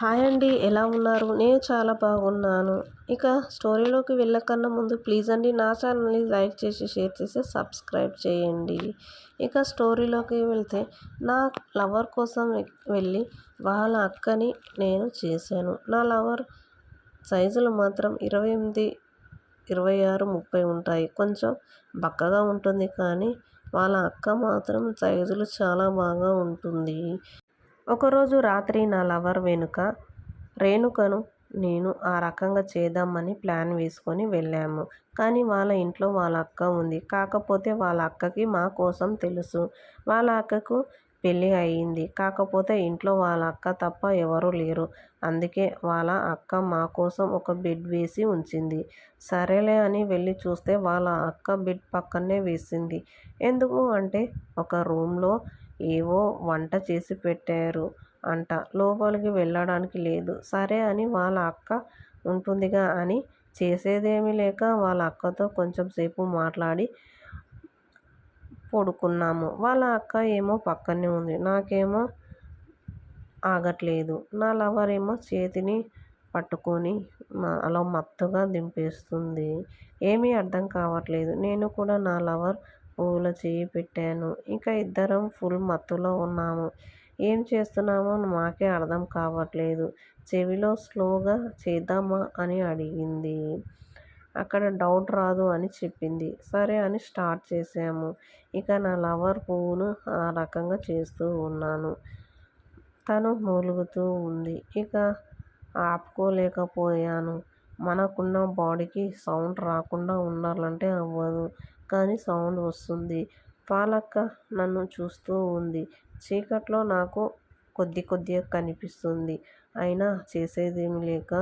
Hi అండి ఎలా ఉన్నారు? నేను చాలా బాగున్నాను. ఇక స్టోరీలోకి వెళ్ళకన్నా ముందు ప్లీజ్ అండి నా ఛానల్ని లైక్ చేసి షేర్ చేసి సబ్స్క్రైబ్ చేయండి. ఇక స్టోరీలోకి వెళ్తే నా లవర్ కోసం వెళ్ళి వాళ్ళ అక్కని నేను చేశాను. నా లవర్ సైజులు మాత్రం ఇరవై ఎనిమిది ఇరవై ఆరు ముప్పై ఉంటాయి. కొంచెం బక్కగా ఉంటుంది కానీ వాళ్ళ అక్క మాత్రం సైజులు చాలా బాగా ఉంటుంది. ఒకరోజు రాత్రి నా లవర్ వెనుక రేణుకను నేను ఆ రకంగా చేద్దామని ప్లాన్ వేసుకొని వెళ్ళాము. కానీ వాళ్ళ ఇంట్లో వాళ్ళ అక్క ఉంది. కాకపోతే వాళ్ళ అక్కకి మా కోసం తెలుసు. వాళ్ళ అక్కకు పెళ్ళి అయ్యింది కాకపోతే ఇంట్లో వాళ్ళ అక్క తప్ప ఎవరూ లేరు. అందుకే వాళ్ళ అక్క మా కోసం ఒక బెడ్ వేసి ఉంచింది. సరేలే అని వెళ్ళి చూస్తే వాళ్ళ అక్క బెడ్ పక్కనే వేసింది. ఎందుకు అంటే ఒక రూమ్లో ఏవో వంట చేసి పెట్టారు అంట. లోపలికి వెళ్ళడానికి లేదు. సరే అని వాళ్ళ అక్క ఉంటుందిగా అని చేసేదేమీ లేక వాళ్ళ అక్కతో కొంచెం సేపు మాట్లాడి పడుకున్నాము. వాళ్ళ అక్క ఏమో పక్కనే ఉంది. నాకేమో ఆగట్లేదు. నా లవర్ ఏమో చేతిని పట్టుకొని అలా మత్తుగా దింపేస్తుంది. ఏమీ అర్థం కావట్లేదు. నేను కూడా నా లవర్ పువ్వులో చేయి పెట్టాను. ఇంకా ఇద్దరం ఫుల్ మత్తులో ఉన్నాము. ఏం చేస్తున్నామో మాకే అర్థం కావట్లేదు. చెవిలో స్లోగా చేద్దామా అని అడిగింది. అక్కడ డౌట్ రాదు అని చెప్పింది. సరే అని స్టార్ట్ చేసాము ఇక నా లవర్ పువ్వును ఆ రకంగా చేస్తూ ఉన్నాను. తను మూలుగుతూ ఉంది. ఇక ఆపుకోలేకపోయాను. మనకున్న బాడీకి సౌండ్ రాకుండా ఉండాలంటే అవ్వదు. కానీ సౌండ్ వస్తుంది. పాలక్క నన్ను చూస్తూ ఉంది. చీకట్లో నాకు కొద్ది కొద్దిగా కనిపిస్తుంది. అయినా చేసేదేమి లేక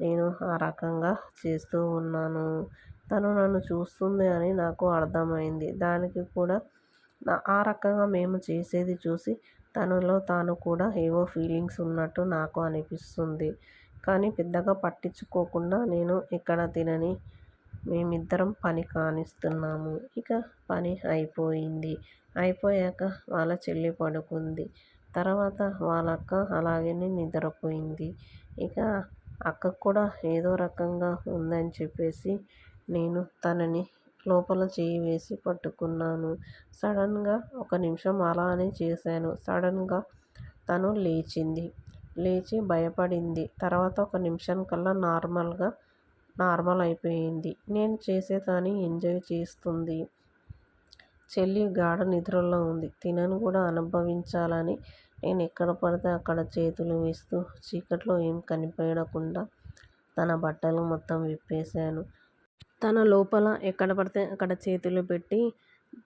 నేను ఆ రకంగా చేస్తూ ఉన్నాను. తను నన్ను చూస్తుంది అని నాకు అర్థమైంది. దానికి కూడా ఆ రకంగా మేము చేసేది చూసి తనలో తాను కూడా ఏవో ఫీలింగ్స్ ఉన్నట్టు నాకు అనిపిస్తుంది. కానీ పెద్దగా పట్టించుకోకుండా నేను ఇక్కడ తినని మేమిద్దరం పని కానిస్తున్నాము. ఇక పని అయిపోయింది. అయిపోయాక వాళ్ళ చెల్లి పడుకుంది. తర్వాత వాళ్ళ అక్క అలాగే నిద్రపోయింది. ఇక అక్కకు కూడా ఏదో రకంగా ఉందని చెప్పేసి నేను తనని లోపల చేయి వేసి పట్టుకున్నాను. సడన్గా ఒక నిమిషం అలానే చేశాను. సడన్గా తను లేచింది. లేచి భయపడింది. తర్వాత ఒక నిమిషం కల్లా నార్మల్గా నార్మల్ అయిపోయింది. నేను చేసేదాన్ని ఎంజాయ్ చేస్తుంది. చెల్లి గాఢ నిద్రలో ఉంది. తినను కూడా అనుభవించాలని నేను ఎక్కడ పడితే అక్కడ చేతులు వేస్తూ చీకట్లో ఏం కనిపించకుండా తన బట్టలు మొత్తం విప్పేశాను. తన లోపల ఎక్కడ పడితే అక్కడ చేతులు పెట్టి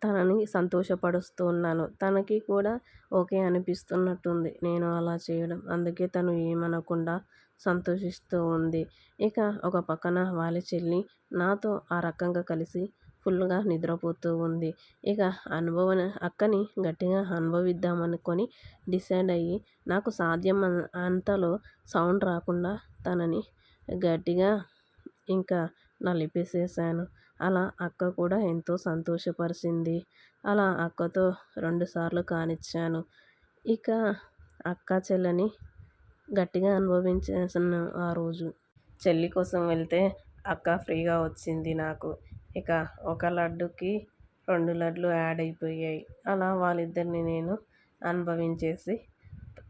తనని సంతోషపడుస్తూ ఉన్నాను. తనకి కూడా ఓకే అనిపిస్తున్నట్టుంది నేను అలా చేయడం. అందుకే తను ఏమనకుండా సంతోషిస్తూ ఉంది. ఇక ఒక పక్కన వాళ్ళ చెల్లి నాతో ఆ రకంగా కలిసి ఫుల్గా నిద్రపోతూ ఉంది. ఇక అనుభవం అక్కని గట్టిగా అనుభవిద్దామనుకొని డిసైడ్ అయ్యి నాకు సాధ్యం అంతలో సౌండ్ రాకుండా తనని గట్టిగా ఇంకా నలిపేసేసాను. అలా అక్క కూడా ఎంతో సంతోషపరిచింది. అలా అక్కతో రెండుసార్లు కానిచ్చాను. ఇక అక్క చెల్లని గట్టిగా అనుభవించేసాను ఆ రోజు. చెల్లి కోసం వెళ్తే అక్క ఫ్రీగా వచ్చింది నాకు. ఇక ఒక లడ్డుకి రెండు లడ్లు యాడ్ అయిపోయాయి. అలా వాళ్ళిద్దరిని నేను అనుభవించేసి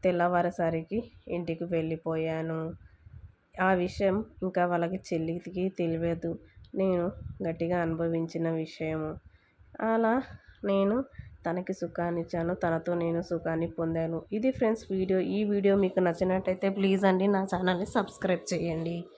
తెల్లవారేసరికి ఇంటికి వెళ్ళిపోయాను. ఆ విషయం ఇంకా వాళ్ళకి చెల్లికి తెలియదు. నేను గట్టిగా అనుభవించిన విషయము. అలా నేను తనకి సుఖాన్ని ఇచ్చాను. తనతో నేను సుఖాన్ని పొందాను. ఇది ఫ్రెండ్స్ వీడియో. ఈ వీడియో మీకు నచ్చినట్టయితే ప్లీజ్ అండి నా ఛానల్ని సబ్స్క్రైబ్ చేయండి.